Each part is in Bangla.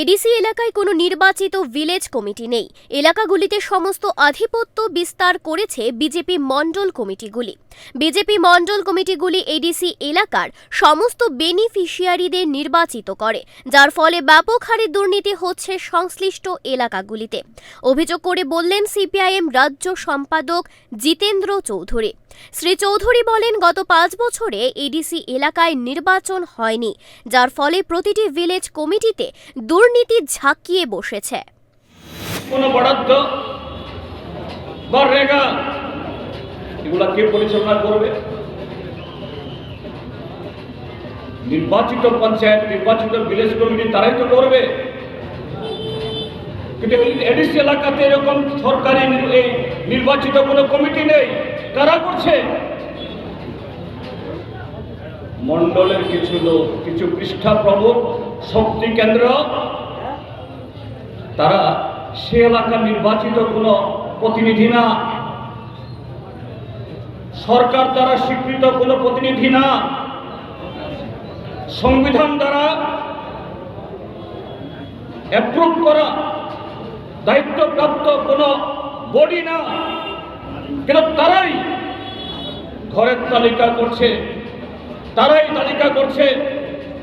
এডিসি এলাকায় কোনো নির্বাচিত ভিলেজ কমিটি নেই। এলাকাগুলিতে সমস্ত আধিপত্য বিস্তার করেছে বিজেপি মণ্ডল কমিটিগুলি। বিজেপি মণ্ডল কমিটিগুলি এডিসি এলাকার সমস্ত বেনিফিশিয়ারিদের নির্বাচিত করে, যার ফলে ব্যাপক হারে দুর্নীতি হচ্ছে সংশ্লিষ্ট এলাকাগুলিতে। অভিযোগ করে বললেন সিপিআইএম রাজ্য সম্পাদক জিতেন্দ্র চৌধুরী। শ্রী চৌধুরী বলেন, গত পাঁচ বছরে এডিসি এলাকায় নির্বাচন হয়নি, যার ফলে প্রতিটি ভিলেজ কমিটিতে দুর্নীতি ঝাঁকিয়ে বসেছে। কোনো বরাদ্দ রেগা, এগুলা কে পরিচালনা করবে? নির্বাচিত পঞ্চায়েত, নির্বাচিত ভিলেজ কমিটি তারাই তো করবে। কিন্তু এডিসি এলাকাতে এরকম সরকারি নির্বাচিত কোনো কমিটি নেই। কারা করছে। মন্ডলের কিছু লোক, কিছু পৃষ্ঠা প্রমুখ, শক্তি কেন্দ্র তারা সে এলাকার নির্বাচিত কোনো প্রতিনিধি না। সরকার দ্বারা স্বীকৃত কোনো প্রতিনিধি না। সংবিধান দ্বারা অ্যাপ্রুভ করা দায়িত্বপ্রাপ্ত কোনো বডি না। কিন্তু তারাই ঘরের তালিকা করছে, তারাই তালিকা করছে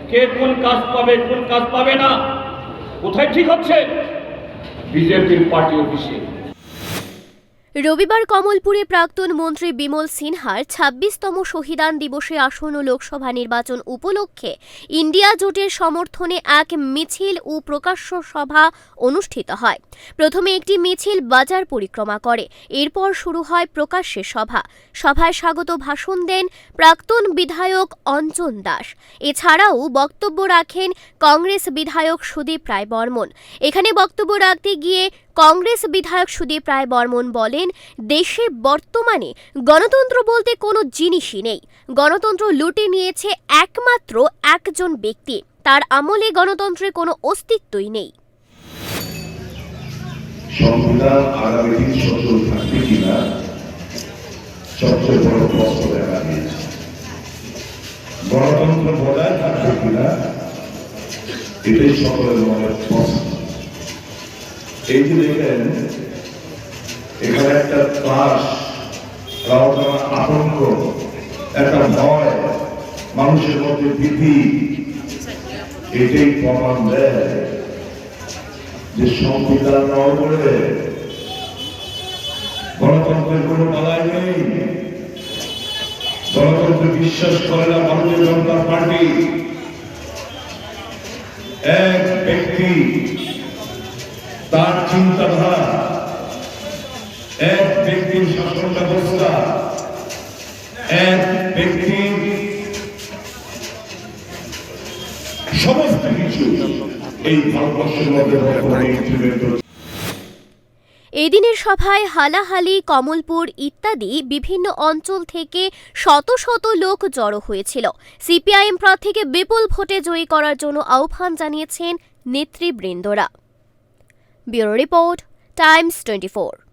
কে কোন কাজ পাবে, কোন কাজ পাবে না। কোথায় ঠিক হচ্ছে? বিজেপির পার্টি অফিসে। রবিবার কমলপুরে প্রাক্তন মন্ত্রী বিমল সিনহার ছাব্বিশতম শহীদান দিবসে আসন্ন লোকসভা নির্বাচন উপলক্ষে ইন্ডিয়া জোটের সমর্থনে এক মিছিল ও প্রকাশ্য সভা অনুষ্ঠিত হয়। প্রথমে একটি মিছিল বাজার পরিক্রমা করে, এরপর শুরু হয় প্রকাশ্যে সভা। সভায় স্বাগত ভাষণ দেন প্রাক্তন বিধায়ক অঞ্জন দাস। এছাড়াও বক্তব্য রাখেন কংগ্রেস বিধায়ক সুদীপ রায় বর্মন এখানে বক্তব্য রাখতে গিয়ে কংগ্রেস বিধায়ক সুদীপ রায় বর্মন বলেন দেশে বর্তমানে গণতন্ত্র বলতে কোনো জিনিসই নেই। গণতন্ত্র লুটে নিয়েছে একমাত্র একজন ব্যক্তি। তার আমলে গণতন্ত্রের কোনো অস্তিত্বই নেই। গণতন্ত্র বজায় থাকবে কিনা, এটাই সকলের মনের প্রশ্ন। এই যে দেখেন এখানে একটা ত্রাস আতঙ্ক, একটা ভয়, মানুষের মধ্যে ভীতি, এটাই প্রমাণ দেয় যে সংবিধান গণতন্ত্রের কোনো বালাই নেই। গণতন্ত্রে বিশ্বাস করে না ভারতীয় জনতা পার্টি। এক ব্যক্তি তার চিন্তাধারা এক ব্যক্তির সমস্ত কিছু এই ভারতবর্ষের মধ্যে। এদিনের সভায় হালাহালি, কমলপুর ইত্যাদি বিভিন্ন অঞ্চল থেকে শত শত লোক জড়ো হয়েছিল। সিপিআইএম প্রার্থীকে বিপুল ভোটে জয়ী করার জন্য আহ্বান জানিয়েছেন নেতৃবৃন্দরা। Bureau report, Times twenty